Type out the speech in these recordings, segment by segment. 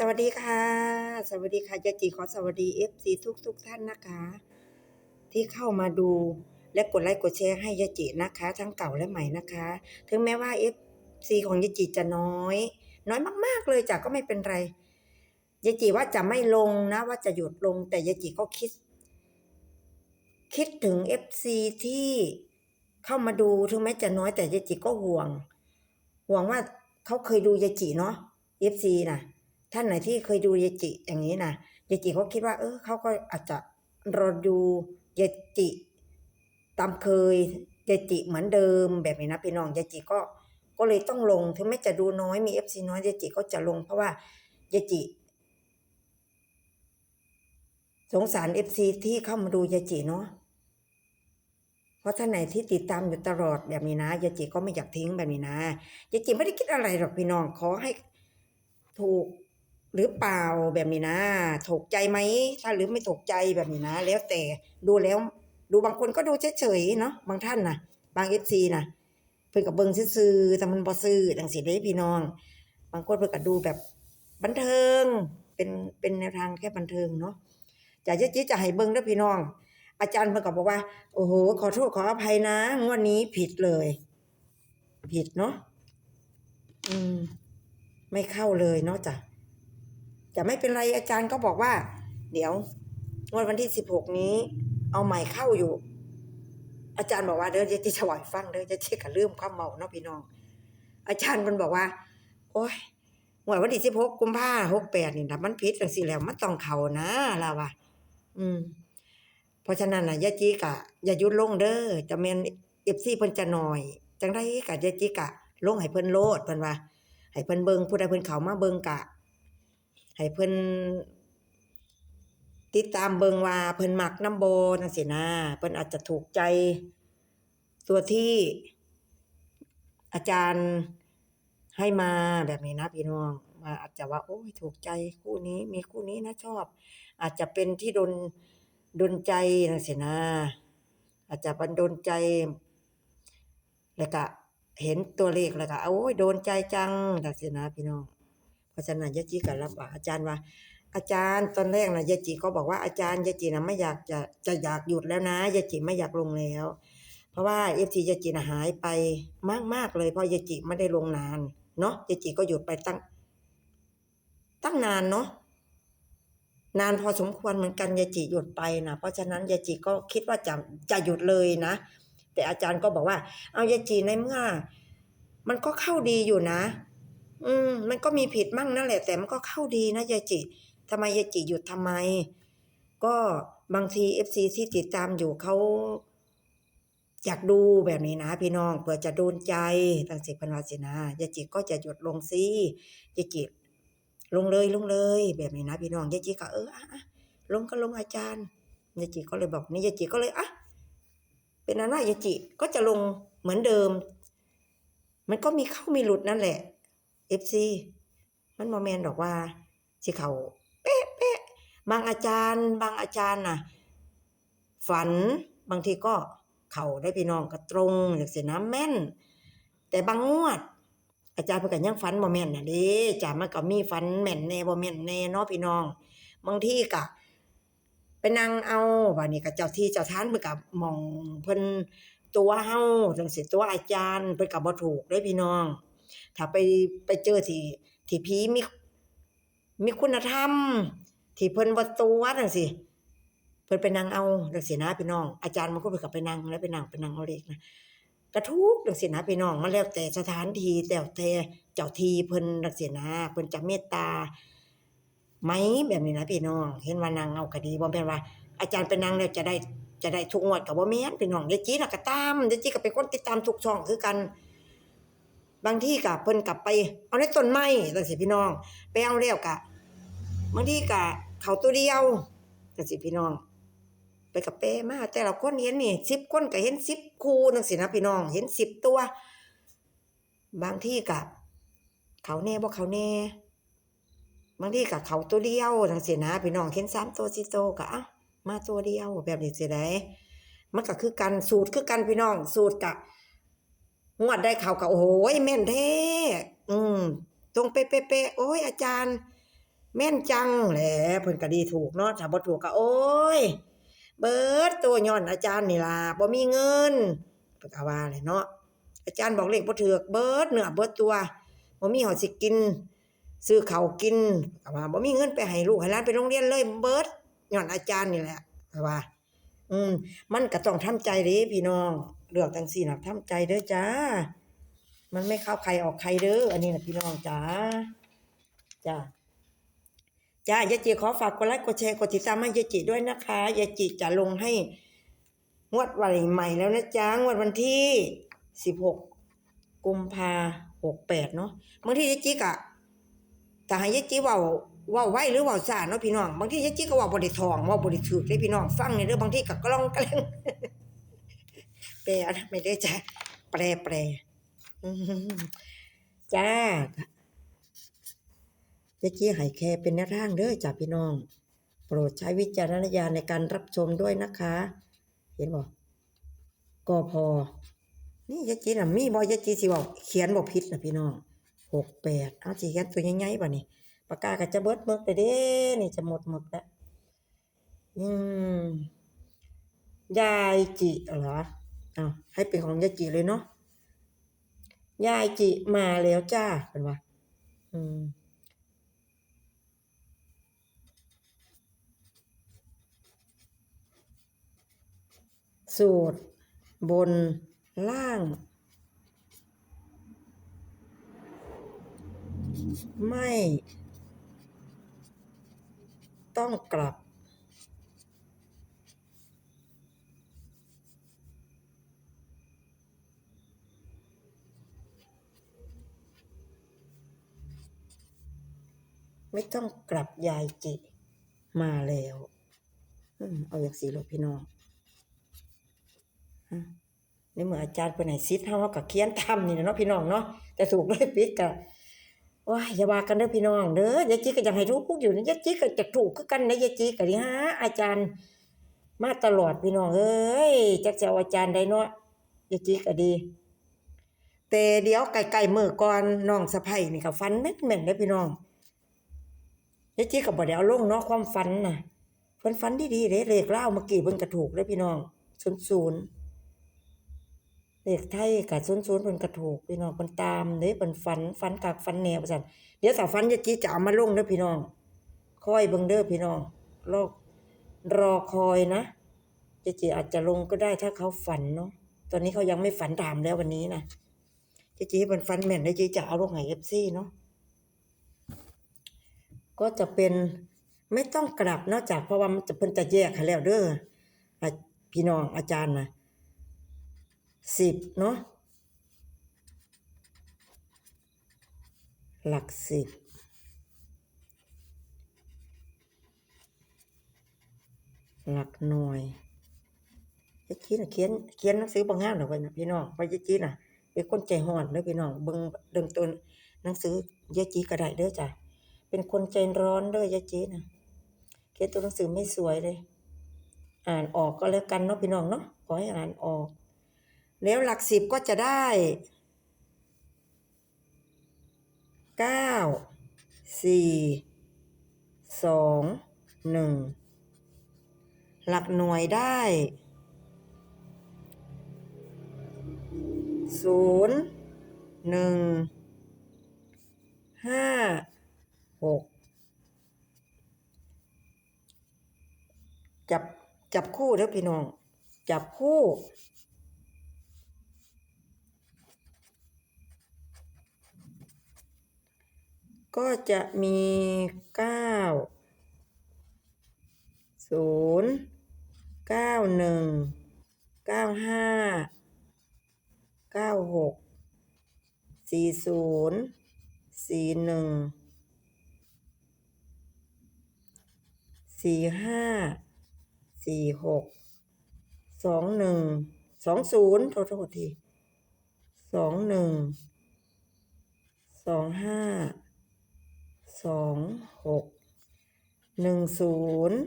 สวัสดีค่ะ สวัสดีค่ะยาจิขอสวัสดีเอฟซีทุกทุกท่านนะคะ ที่เข้ามาดูและกดไลค์กดแชร์ให้ยาจินะคะ ทั้งเก่าและใหม่นะคะ ถึงแม้ว่าเอฟซีของยาจิจะน้อย น้อยมาก ๆ เลยจ้ะก็ไม่เป็นไรยาจิว่าจะไม่ลงนะว่าจะหยุดลงแต่ยาจิก็คิด คิดถึงเอฟซีที่เข้ามาดูถึงแม้จะน้อยแต่ยาจิก็ห่วง ห่วงว่าเขาเคยดูยาจิเนาะเอฟซีนะ ท่านไหนที่เคยดูเยจิอย่างนี้นะเยจิเขาคิดว่า เออเขาก็อาจจะรอดูเยจิตามเคยเยจิเหมือนเดิมแบบนี้นะพี่น้องเยจิก็ก็เลยต้องลงถึงแม้จะดูน้อยมีเอฟซีน้อยเยจิก็จะลงเพราะว่าเยจิ สงสารเอฟซีที่เข้ามาดูเยจิเนาะเพราะท่านไหนที่ติดตามอยู่ตลอดแบบนี้นะเยจิก็ไม่อยากทิ้งแบบนี้นะเยจิไม่ได้คิดอะไรหรอกพี่น้องขอให้ถูก หรือเปล่าแบบนี้นะถูกใจไหมถ้าหรือไม่ถูกใจแบบนี้นะ แล้วแต่ดูแล้วดูบางคนก็ดูเฉยๆเนาะบางท่านนะบางเอฟซีนะเพิ่นกับเบิงซื่อๆแต่มันบ่ซื่อจังสิเด้พี่น้อง บางคนเพิ่นก็ดูแบบบันเทิงเป็นเป็นแนวทางแค่บันเทิงเนาะจะยาจิจะให้เบิงด้อพี่น้อง อาจารย์เพิ่นก็บอกว่า โอ้โห ขอโทษขออภัยนะงวดนี้ผิดเลย ผิดเนาะอืม ไม่เข้าเลยเนาะจ้ะ จะไม่เป็นไรอาจารย์ก็บอกว่า เดี๋ยวงวดวันที่สิบหกนี้ เอาใหม่เข้าอยู่ อาจารย์บอกว่าเดี๋ยวจะจะถวายฟังเดี๋ยวจะเช็คกับเรื่องความเมาเนาะพี่น้อง อาจารย์มันบอกว่า โอ้ยงวดวันที่สิบหกกุมภาหกแปดนี่นะมันผิดจังสิแล้วมันต้องเขานะล่ะว่ะอืม เพราะฉะนั้นนะยาจิกะอย่ายุดลงเด้อจะแม่น FC เพิ่นจะน้อย จังไดกะยาจิกะลงให้เพิ่นโลดเพิ่นว่าให้เพิ่นเบิงผู้ใดเพิ่นเขามาเบิงกะ ให้เพิ่นติดตามเบิงว่าเพิ่นมักนำบ่จังซี่นะเพิ่นอาจจะถูกใจ ตัวที่อาจารย์ให้มาแบบนี้นะพี่น้องว่าอาจจะว่า โอ้ยถูกใจคู่นี้ มีคู่นี้นะชอบ อาจจะเป็นที่ดนดนใจจังซี่นะ อาจจะบันดลใจ แล้วก็เห็นตัวเลขแล้วก็โอ้ยโดนใจจังจังซี่นะพี่น้อง เพราะฉะนั้นยาจิก็รับว่าอาจารย์ว่า อาจารย์ตอนแรกนะยาจิก็บอกว่าอาจารย์ยาจิน่ะไม่อยากจะจะอยากหยุดแล้วนะยาจิไม่อยากลงแล้ว เพราะว่า FC ยาจิน่ะหายไปมากๆเลยเพราะยาจิไม่ได้ลงนานเนาะยาจิก็หยุดไปตั้ง ตั้งนานเนาะนานพอสมควรเหมือนกันยาจิหยุดไปนะเพราะฉะนั้นยาจิก็คิดว่าจะจะหยุดเลยนะ แต่อาจารย์ก็บอกว่า เอายาจิในเมื่อ มันก็เข้าดีอยู่นะ อืม มันก็มีผิดมั่งนั่นแหละ แต่มันก็เข้าดีนะยาจิทำไมยาจิหยุดทำไม ก็บางที FC ที่ติดตามอยู่เขาอยากดูแบบนี้นะพี่น้องเผื่อจะโดนใจตั้งสิเพันวาสินะยาจิก็จะหยุดลงสิยาจิลงเลยลงเลย แบบนี้นะพี่น้องยายจีก็เอออะลงก็ลงอาจารย์ยายจีก็เลยบอกนี่ยายจีก็เลยอะเป็นนั้นว่ายายจีก็จะลงเหมือนเดิม มันก็มีเข้ามีหลุดนั่นแหละ เอฟซีมันโมเมนดอกว่าสิเขาเป๊ะเป๊ะบางอาจารย์ บางอาจารย์น่ะ ฝันบางทีก็เข่าได้พี่น้องก็ตรงอย่างเสียน้ำแม่น แต่บางงวด อาจารย์เพิ่นก็ยังฝันบ่แม่นน่ะเด้จ้ะมันก็มีฝันแม่นแน่บ่แม่นแน่เนาะพี่น้อง บางทีก็ไปนั่งเอาบัดนี้ก็เจ้าที่เจ้าทานเพิ่นก็มองเพิ่นตัวเฮาจังซี่ตัวอาจารย์เพิ่นก็บ่ถูกเด้พี่น้อง ถ้าไปไปเจอที่ที่ผีมีมีคุณธรรม ที่เพิ่นบ่ตัวจังซี่เพิ่นไปนั่งเอาจังซี่นะพี่น้อง อาจารย์บางคนเพิ่นก็ไปนั่งแล้วไปนั่งไปนั่งเอาเลขนะกระทุกจังซี่นะพี่น้องมันแล้วแต่สถานที่แล้วแต่เจ้าที่เพิ่นจังซี่นะเพิ่นจะเมตตาไหมแบบนี้นะพี่น้อง เห็นว่านางเอาก็ดีบ่แม่นว่า อาจารย์ไปนั่งแล้วจะได้จะได้ทุกงวดก็บ่แม่นพี่น้องยายจีน่ะก็ตามยายจีก็เป็นคนติดตามทุกช่องคือกัน บางที่ก็เพิ่นกลับไป เอาในต้นไม้จังซี่พี่น้อง ไปเอาแล้วก็บางทีก็เขาตัวเดียวจังซี่พี่น้อง ไปกับเป้มาแต่ละคนเห็นนี่สิบคนก็เห็นสิบคู่จังซี่นะพี่น้อง เห็นสิบตัว บางที่ก็เขาแน่บ่เขาแน่บางทีก็เขาตัวเดียวจังซี่นะพี่น้องเห็นสามตัวสี่ตัวก็อ้ามาตัวเดียวแบบนี้สิได้มันก็คือกันสูตรคือกันพี่น้องสูตรกะ งวดได้เขาก็โอ้โหแม่นแท้อืมตรงเป๊ะๆๆโอ้ยอาจารย์ แม่นจังแหละเพิ่นก็ดีถูกเนาะถ้าบ่ถูกก็โอ้ย เบิดตัวย้อนอาจารย์นี่ล่ะบ่มีเงินเพิ่นก็ว่าเลยเนาะอาจารย์บอกเลขบ่ถูกเบิดเนื้อเบิดตัวบ่มีหอสิกิน ซื้อข้าวกินก็ว่าบ่มีเงินไปให้ลูกให้หลานไปโรงเรียนเลยเบิดย้อนอาจารย์นี่แหละก็ว่า อืมมันก็ต้องทำใจเด้พี่น้อง เลือกจังซี่น่ะทำใจเด้อจ้า มันไม่เข้าใครออกใครเด้ออันนี้นะพี่น้องจ้าจ้าจ้ายายจิขอฝากกดไลค์กดแชร์กดติดตามให้ยายจิด้วยนะคะยายจิจะลงให้งวดวันใหม่แล้วนะจ๊ะงวดวันที่สิบหกกุมภาหกแปดเนาะบางทียายจิกะถ้าให้ยายจิเว่าว่าไว้หรือว่าซาเนาะพี่น้องบางทียายจิก็ว่าบ่ได้ทองว่าบ่ได้ถูกเลยพี่น้องฟังในเด้อบางทีก็กล้องแกล้ง แปลนะไม่ได้จ้ะแปลแปลจ้ายายกี้ให้แค่เป็นแนวทางเด้อจ้าพี่น้อง โปรดใช้วิจารณญาณในการรับชมด้วยนะคะ เห็นบ่กกอพอ นี่ยายจีน่ะมีบ่ยายจีสิเว้าเขียนบ่ผิดน่ะพี่น้องหกแปดเอาสิเขียนตัวใหญ่ๆบ่นี่ปากกาก็จะเบิดหมึกไปเด้ นี่จะหมดหมึกแล้วอืมยายจิเหรอ เอาให้เป็นของยายจิเลยเนาะยายจิมาแล้วจ้าเป็นว่าอืมสูตร บนล่าง ไม่ ต้องกลับ ไม่ต้องกลับยายจิ มาแล้วเอาอย่างสีเลยพี่น้องในเมื่ออาจารย์เพิ่นให้ซิดเฮาก็เขียนตามนี่แหละเนาะพี่น้องเนาะแต่ถูกเลยผิดก็ว้ายอย่าว่ากันเด้อพี่น้องเด้อยายจิก็ยากให้ถูกอยู่นะยายจิก็จะถูกคือกันนะยายจิก็ดิฮะอาจารย์ มาตลอดพี่น้องเอ้ยจักจะอาอาจารย์ใดเนาะยายจิก็ดี แต่เดี๋ยวไกลๆมื้อก่อนน้องสะใภ้นี่ก็ฝันแม่นๆเด้อพี่น้อง ยายจิก็บ่ได้เอาลงเนาะความฝันน่ะเพิ่นฝันดีๆเด้เลขลาเมื่อกี้เพิ่นก็ถูกเด้พี่น้อง00เลขไทยกับศูนย์ศูนย์เพิ่นก็ถูกพี่น้องเพิ่นตามเด้เพิ่นฝันฝันกักฝันแนวว่าซั่นเดี๋ยวถ้าฝันจะจีจะเอามาลงเด้อพี่น้องคอยเบิ่งเด้อพี่น้องรอรอคอยนะเจจีอาจจะลงก็ได้ถ้าเขาฝันเนาะตอนนี้เขายังไม่ฝันตามแล้ววันนี้นะเจจีเพิ่นฝันแม่นเด้อจีจะเอาลงให้ FC เนาะ ก็จะเป็นไม่ต้องกลับนอกจากเพราะว่ามันจะเพิ่นจะแยกให้แล้วเด้อพี่น้องอาจารย์นะสิบเนาะหลักสิบหลักหน่วยยายจีน่ะเขียนเขียนหนังสือบางงามหน่อยไว้นะพี่น้องเพราะยายจีน่ะเป็นคนใจห่อนเด้อพี่น้องเบิ่งเริ่มต้นหนังสือยายจีก็ได้เด้อจ้ะ เป็นคนใจร้อนเด้อยายจีนะเขียนตัวหนังสือไม่สวยเลย อ่านออกก็แล้วกันเนาะพี่น้องเนาะขอให้อ่านออก แล้วหลักสิบก็จะได้เก้าสี่สองหนึ่งหลักหน่วยได้ศูนย์หนึ่งห้า หกจับจับคู่เด้อพี่น้อง จับคู่ก็จะมีเก้าศูนย์เก้าหนึ่งเก้าห้าเก้าหกสี่ศูนย์สี่หนึ่ง สี่ห้าสี่หกสองหนึ่งสองศูนย์โทษโทษทีสองหนึ่งสองห้าสองหกหนึ่งศูนย์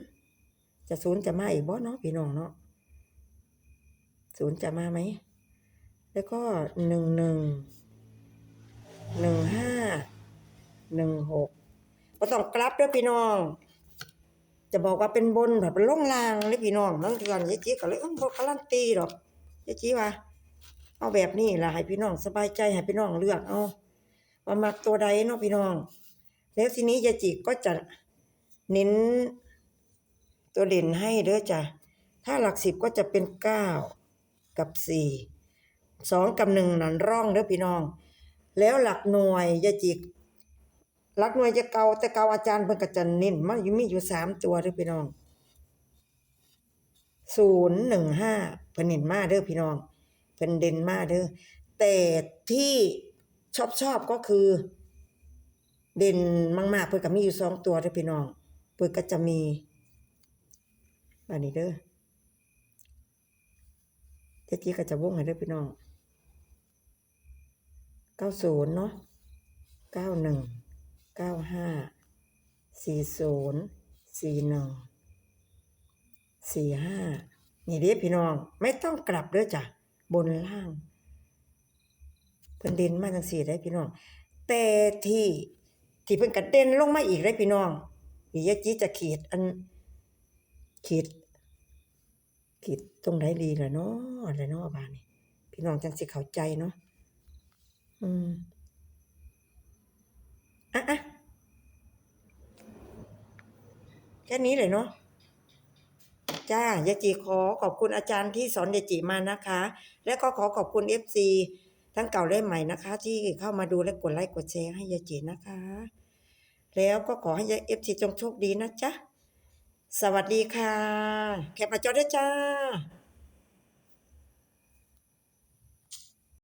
จะศูนย์จะมาอีกบ่เนาะพี่น้องเนาะศูนย์จะมาไหม แล้วก็หนึ่งหนึ่งหนึ่งห้าหนึ่งหกบ่ต้องกลับด้อพี่น้อง จะบอกว่าเป็นบนแบบเป็นล่องลางเลยพี่น้องบางเทื่อยายจีก็เลยเออบ่การันตีดอกยายจีว่า เอาแบบนี้ล่ะให้พี่น้องสบายใจให้พี่น้องเลือกเอาว่ามักตัวใดเนาะพี่น้อง แล้วทีนี้ยายจิก็จะเน้นตัวเด่นให้เด้อจ้ะถ้าหลักสิบก็จะเป็นเก้ากับสี่สองกับหนึ่งนั่นร่องเด้อพี่น้อง แล้วหลักหน่วยยายจิห ลักหน่วยจะเก่าแต่เก่าอาจารย์เพิ่นก็จะเน้นมาอยู่มีอยู่สามตัวเด้อพี่น้องศูนย์หนึ่งห้าเพิ่นเน้นมาเด้อพี่น้องเพิ่นเด่นมาเด้อแต่ที่ชอบชอบก็คือ เด่นมากๆเพิ่นก็มีอยู่สองตัวเด้อพี่น้องเพิ่นก็จะมีอันนี้เด้อเจ๊จี้ก็จะวงให้เด้อพี่น้องเก้าศูนย์เนาะเก้าหนึ่ง เก้าห้าสี่ศูนย์สี่หนึ่งสี่ห้านี่เด้พี่น้อง ไม่ต้องกลับเด้อจ้ะ บนล่างเพิ่นเด่นมาจังสี่ได้พี่น้อง แต่ที่ที่เพิ่นกระเด็นลงมาอีกได้พี่น้องอียะจีจะขีดอันขีดขีดตรงไหนดีล่ะเนาะอะไรเนาะบานี้พี่น้องจังสิเข้าใจเนาะอืมอะอะ แค่นี้เลยเนาะจ้ายาจีขอขอบคุณอาจารย์ที่สอนยาจีมานะคะ และก็ขอขอบคุณเอฟซีทั้งเก่าและใหม่นะคะ ที่เข้ามาดูและกดไลค์กดแชร์ให้ยาจีนะคะ แล้วก็ขอให้ยา FC จงโชคดีนะจ๊ะ สวัสดีค่ะ แคปมาจอได้จ้า